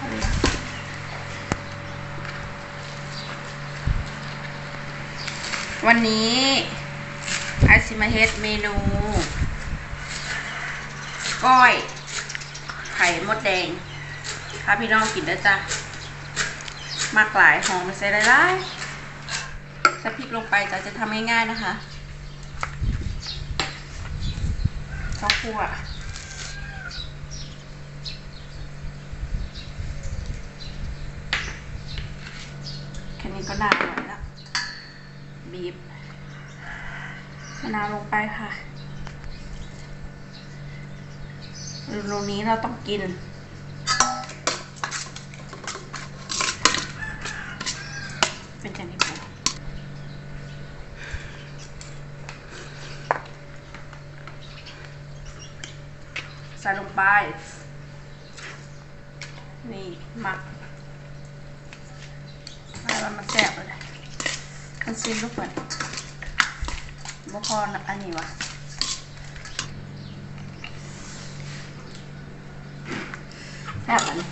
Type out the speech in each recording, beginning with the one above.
วันนี้ไอซิมาเฮดเมนู ก้อย ไข่มดแดง ถ้าพี่น้องกินได้จ้ะมากหลายหอมไปใส่ได้ไใส่พริกลงไปจะจะทำง่ายๆนะคะข้าวคั่ว ค่นี้ก็น่าอร่อยแล้วบีบมะนาวลงไปค่ะเมนูนี้เราต้องกิน เป็นอย่างนี้ใส่ลงไป นี่หมัก ล้วมันแซ่บเลยมันซิมลูกเหมือนบ่พอนะอันนี้วะแซ่บอันนี้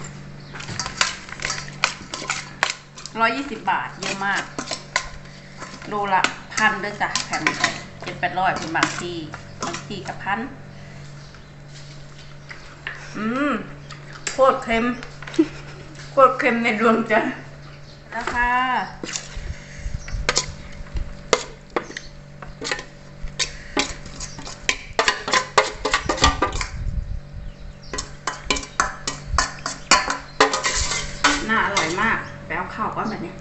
ร้อยยี่สิบบาทเยอะมาก โลละพันด้วยจ้ะแผ่นใหญ่เจ็ดแปดร้อยเป็นบางที่บางที่กับพัน อืมโคตรเค็มโคตรเค็มในดวงใจ แล้วค่ะ น่าอร่อยมาก แปลวข้าวก้อนแบบนี้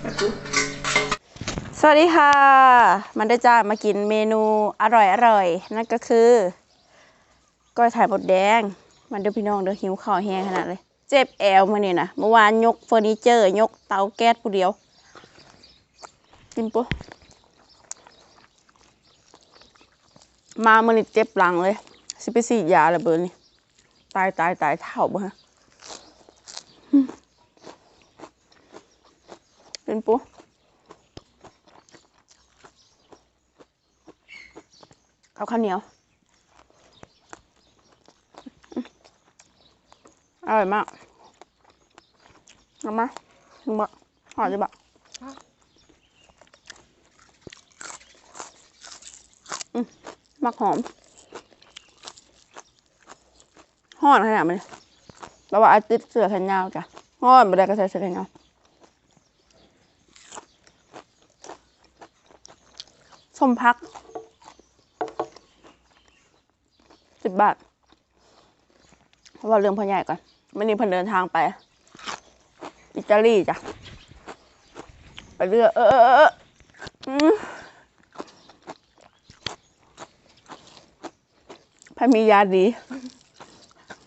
ไปปุ๊บสวัสดีค่ะ มันได้จ้ามากินเมนูอร่อยอร่อยนั่นก็คือ ก้อยไข่มดแดง มันเด้อพี่น้องเด้อหิวข้าวแห้งขนาดเลย เจ็บแอวมาเนี่ยนะเมื่อวานยกเฟอร์นิเจอร์ ยกเตาแก๊สผู้เดียว กินปุ๊บมามันนี่เจ็บหลังเลย สิไปสีดยาระเบิดนี่ตายตายตายเท่าบ่ฮะเป็นปุ๊ข้าวข้าวเหนียวอืม อร่อยมากเอามาดูบะหอมดีบะอืมมักหอมหอมขนาดมันแปลว่าอาติดเสือแขนยาวจ้ะหอมไม่ได้ก็ใส่เสือแขนยาวส้มพักสิบบาทเราะว่าเรื่องพ่อใหญ่ก่อน วันนี้เพิ่นเดินทางไป อิตาลีจ้ะ ไปเรือเออเออเออพามียาดี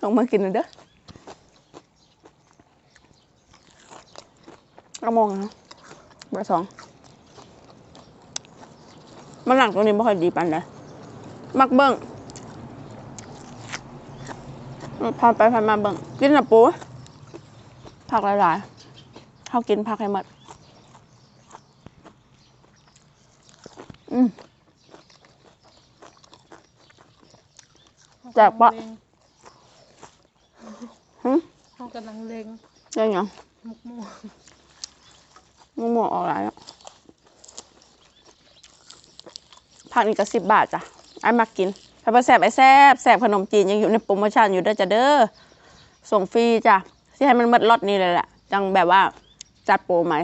ลองมากินหน่อยเด้อเอามองนะเบอร์สองมันหลังตรงนี้ไม่ค่อยดีปันเลยมักเบิ้ง พาไปพามาเบิ้งกินนะปูผักหลายๆเขากินผักให้หมดอืมแจกปะหึเขากำลังเล็งได้ยังมุกม่วงมะม่วงออกหลายแล้วผักนี่ก็สิบบาทจ้ะไอ้มักกิน ถ้าไปแซบไอ้แซบแซบขนมจีนยังอยู่ในโปรโมชั่นอยู่เด้อจ้ะเด้อส่งฟรีจ้ะที่ให้มันหมดล็อตนี้เลยแหละจังแบบว่าจัดโปรไหม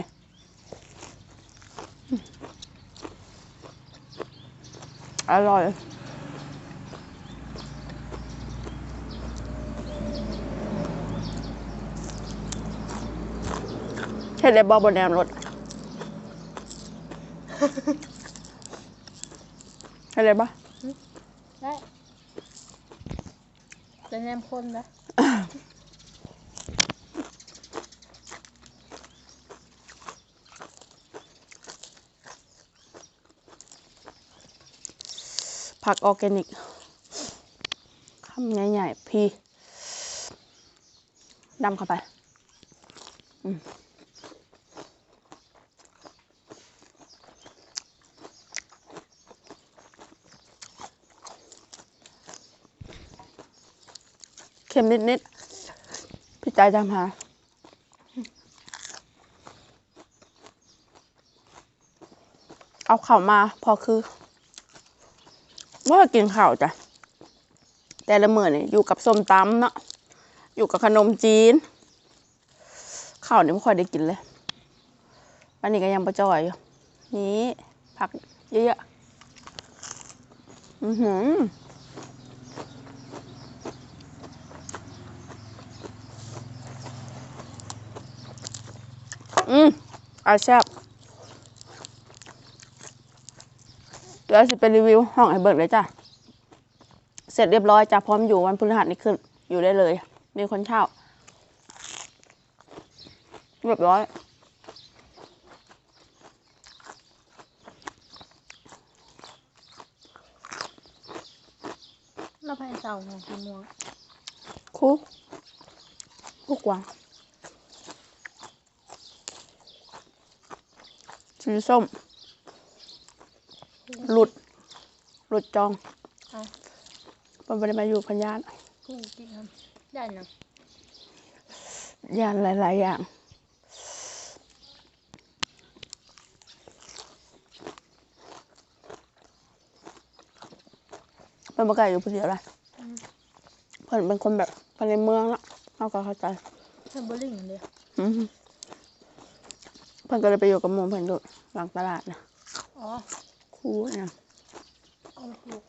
อร่อยเห็นเลยบอบนแนวรถเห็นเลยปะ ได้จะแนมคนนะผักออร์แกนิกคำใหญ่ๆ พี่ดำเข้าไป อืม ค็มนิดๆ พี่ใจทำหาเอาข่าวมาพอคือว่ากินข่าวจ้ะ แต่ละมื้อนี่อยู่กับส้มตำเนาะอยู่กับขนมจีนข้าวนี่ไม่ค่อยได้กินเลยวันนี้ก็ยังประจอยอยู่นี่ผักเยอะๆอือหือ อืมอาแซ่บเดี๋ยวสิไปรีวิวห้องไอ้เบิร์ดเลยจ้ะ เสร็จเรียบร้อยจ้ะพร้อมอยู่วันพฤหัสนี้ขึ้น อยู่ได้เลย มีคนเช่า เรียบร้อยเราไปเสาของพี่ม่วงคุกคุกวาง สีส้ม หลุด หลุดจองเอามันไม่ได้มาอยู่พันยานกูกินครับได้นะยานหลาย ๆ อย่าง เป็นบกไก่อยู่ผู้เดียวละเพิ่นเป็นคนแบบคนในเมืองละเราก็เข้าใจเทมเบอร์ลิงเลยอือฮึ เพิ่นก็เลยไปอยู่กับหมูเพิ่นอยู่หลังตลาดนะอ๋อคู่เนี่ยเอาลูก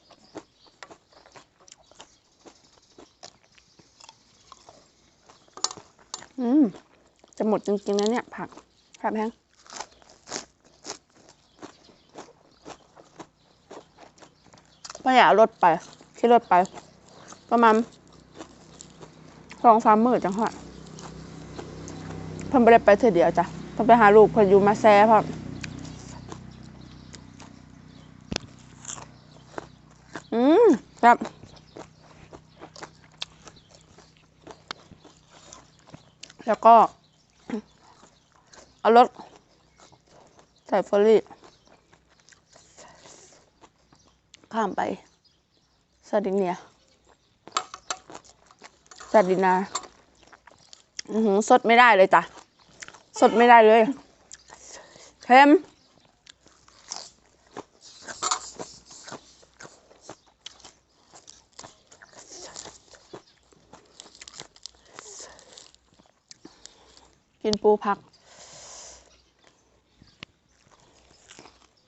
อืม จะหมดจริงๆนะเนี่ย ผักผักแพงพ่ออยากเอารถไปขี่รถไป ประมาณสองสามมื้อจังหวะเพิ่นไม่ได้ไปเธอเดียวจ้ะ เพิ่นไปหาลูกเพิ่นอยู่มาแซ่พร้อมอืมครับแล้วก็ เอารถใส่ฟอรี่ข้ามไปซาดิเนียซาดินา อือหือสดไม่ได้เลยจ้ะ สดไม่ได้เลยเค็มกินปูผัก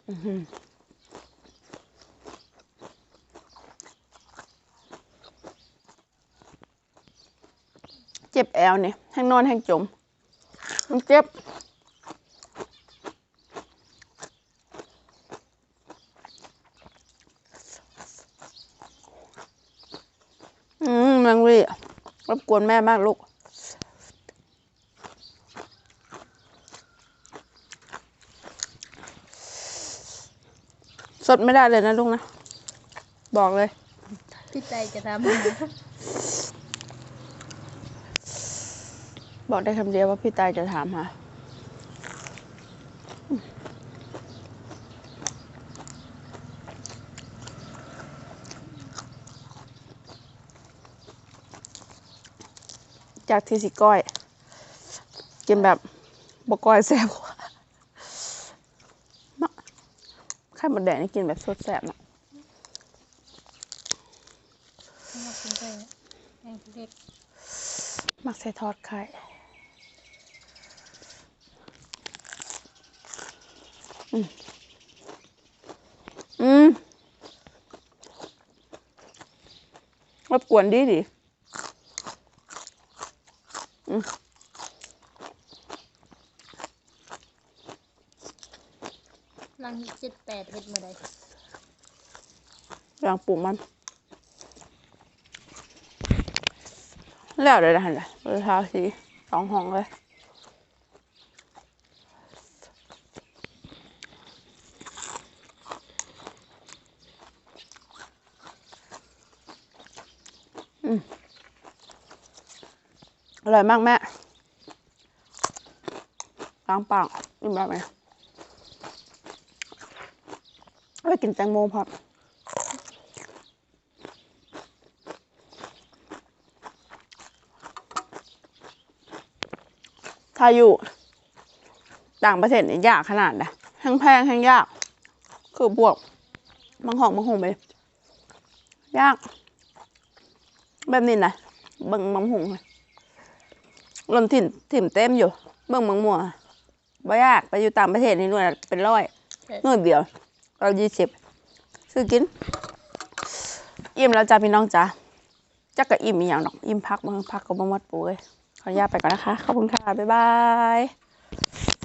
อือหือเจ็บแอวเนี่ยแห้งนอนแห้งจม มันเจ็บอืมแมงวีรบกวนแม่มากลูกสดไม่ได้เลยนะลูกนะ บอกเลย พี่ใจจะทำให้ บอกได้คำเดียวว่าพี่ตายจะถามหาจากที่สิก้อย กินแบบบก้อยแซ่บกว่าเนาะไข่หมดแดงนี่กินแบบสดแซ่บเนาะมากินไปแองเล็กมักใส่ทอดไข่ อืมอืมรบกวนดีดินั่งเจ็ดแปดเฮ็ดเมื่อใดลองปลูกมัน แล้วเลยนะฮะเลยเออทาสีสองห้องเลย ร่อยมากแม่ล้างปากอิ่มแบบไหมไปกินแตงโมพอถ้าอยู่ต่างประเทศนี่ยากขนาดนะแห้งแพงแห้งยาก คือพวกมังหอกมังหงไปยาก แบบนี้นะเบิ่งมังหงเลย ลมถิ่นถิ่มเต็มอยู่ เบิ่งมังมัวบ่ยากไปอยู่ต่างประเทศนี่หน่วยละเป็นร้อยหน่วยเดียว เรายี่สิบซื้อกิน อิ่มแล้วจ้าพี่น้องจ้าจักกะอิ่มอีหยังดอกอิ่มพักบางพักก็บ่หมดปูเลยขออนุญาตไปก่อนนะคะ ขอบคุณค่ะ บ๊ายบาย